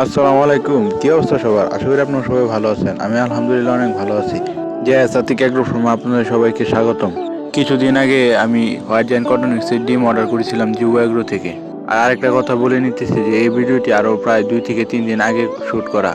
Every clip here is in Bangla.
আসসালামু আলাইকুম। কি অবস্থা সবার? আশা করি আপনারা সবাই ভালো আছেন। আমি আলহামদুলিল্লাহ অনেক ভালো আছি। যে সাতিক এগ্রো ফার্মে আপনাদের সবাইকে স্বাগতম। কিছুদিন আগে আমি হোয়াইট অ্যান্ড কটন এক্সের ডিম অর্ডার করেছিলাম জিও এগ্রো থেকে। আর আরেকটা কথা বলে নিতেছি যে, এই ভিডিওটি আরও প্রায় দুই থেকে তিন দিন আগে শ্যুট করা।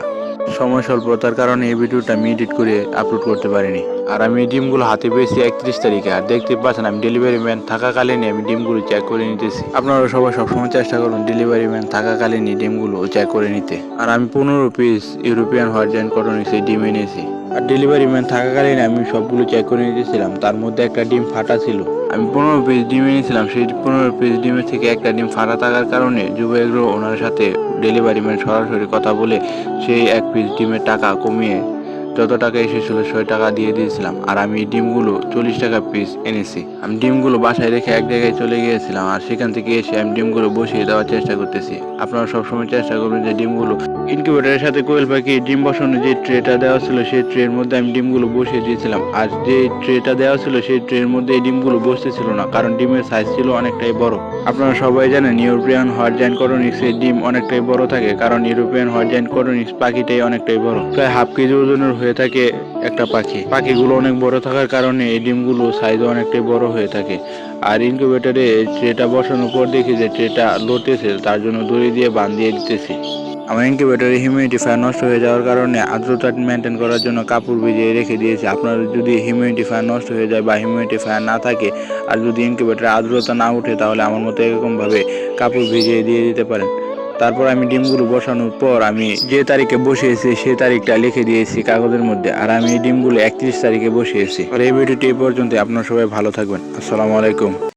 সময় স্বল্পতার কারণে এই ভিডিওটা আমি এডিট করে আপলোড করতে পারিনি। আর আমি ডিমগুলো হাতে পেয়েছি একত্রিশ তারিখে। আর দেখতে পাচ্ছেন আমি ডেলিভারি ম্যান থাকাকালীনই আমি ডিমগুলো চেক করে নিতেছি। আপনারা সবাই সবসময় চেষ্টা করুন ডেলিভারি ম্যান থাকাকালীনই ডিমগুলো চেক করে নিতে। আর আমি পনেরো পিস ইউরোপিয়ান হোয়াইট জাইন কটনিক্স এই ডিম এনেছি। আর ডেলিভারি ম্যান থাকাকালীন আমি সবগুলো চেক করে নিতেছিলাম। তার মধ্যে একটা ডিম ফাটা ছিল। আমি পনেরো পিস ডিম এনেছিলাম। সেই পনেরো পিস ডিমের থেকে একটা ডিম ফাটা থাকার কারণে যুব এগ্রো ওনার সাথে ডেলিভারি ম্যান সরাসরি কথা বলে সেই এক পিস ডিমের টাকা কমিয়ে যত টাকা এসেছিল ছয় টাকা দিয়ে দিয়েছিলাম। আর আমি ডিমগুলো চল্লিশ টাকা পিস এনেছি। আমি ডিমগুলো বাসায় রেখে এক জায়গায় চলে গিয়েছিলাম আর সেখান থেকে এসে আমি ডিমগুলো বসিয়ে দেওয়ার চেষ্টা করতেছি। আপনারা সবসময় চেষ্টা করবেন যে ডিমগুলো ইনকিউবেটারের সাথে কোয়েল পাখি ডিম বসানোর যে ট্রেটা দেওয়া ছিল, সেই ট্রের মধ্যে আমি ডিমগুলো বসিয়ে দিয়েছিলাম। আর যে ট্রেটা দেওয়া ছিল, সেই ট্রের মধ্যে এই ডিমগুলো বসতেছিল না, কারণ ডিমের সাইজ ছিল অনেকটাই বড়। আপনারা সবাই জানেন ইউরোপিয়ান হরজাইন করনিক্স এর ডিম অনেকটাই বড় থাকে, কারণ ইউরোপিয়ান হরজাইন করনিক্স পাখিটাই অনেকটাই বড়। প্রায় হাফ কেজি ওজনের হয়ে থাকে একটা পাখি। পাখিগুলো অনেক বড় থাকার কারণে এই ডিমগুলো সাইজও অনেকটাই বড় হয়ে থাকে। আর ইনকিউবেটরে ট্রেটা বসানোর পর দেখি যে ট্রেটা লড়তেছে তার জন্য দড়ি দিয়ে বাঁধ দিয়ে দিতেছি। আমার ইনকিউবেটরে হিউমিডিফায়ার নষ্ট হয়ে যাওয়ার কারণে আর্দ্রতা মেনটেন করার জন্য কাপড় ভিজিয়ে রেখে দিয়েছি। আপনার যদি হিউমিডিফায়ার নষ্ট হয়ে যায় বা হিউমিডিফায়ার না থাকে আর যদি ইনকিউবেটরে আর্দ্রতা না উঠে তাহলে আমার মতো এরকমভাবে কাপড় ভিজিয়ে দিয়ে দিতে পারেন। তারপর আমি ডিমগুলো বসানোর পর আমি যে তারিখে বসিয়েছি সেই তারিখটা লিখে দিয়েছি কাগজের মধ্যে। আর আমি এই ডিমগুলো একত্রিশ তারিখে বসিয়েছি। আর এই ভিডিওটি এই পর্যন্ত আপনারা সবাই ভালো থাকবেন। আসসালামু আলাইকুম।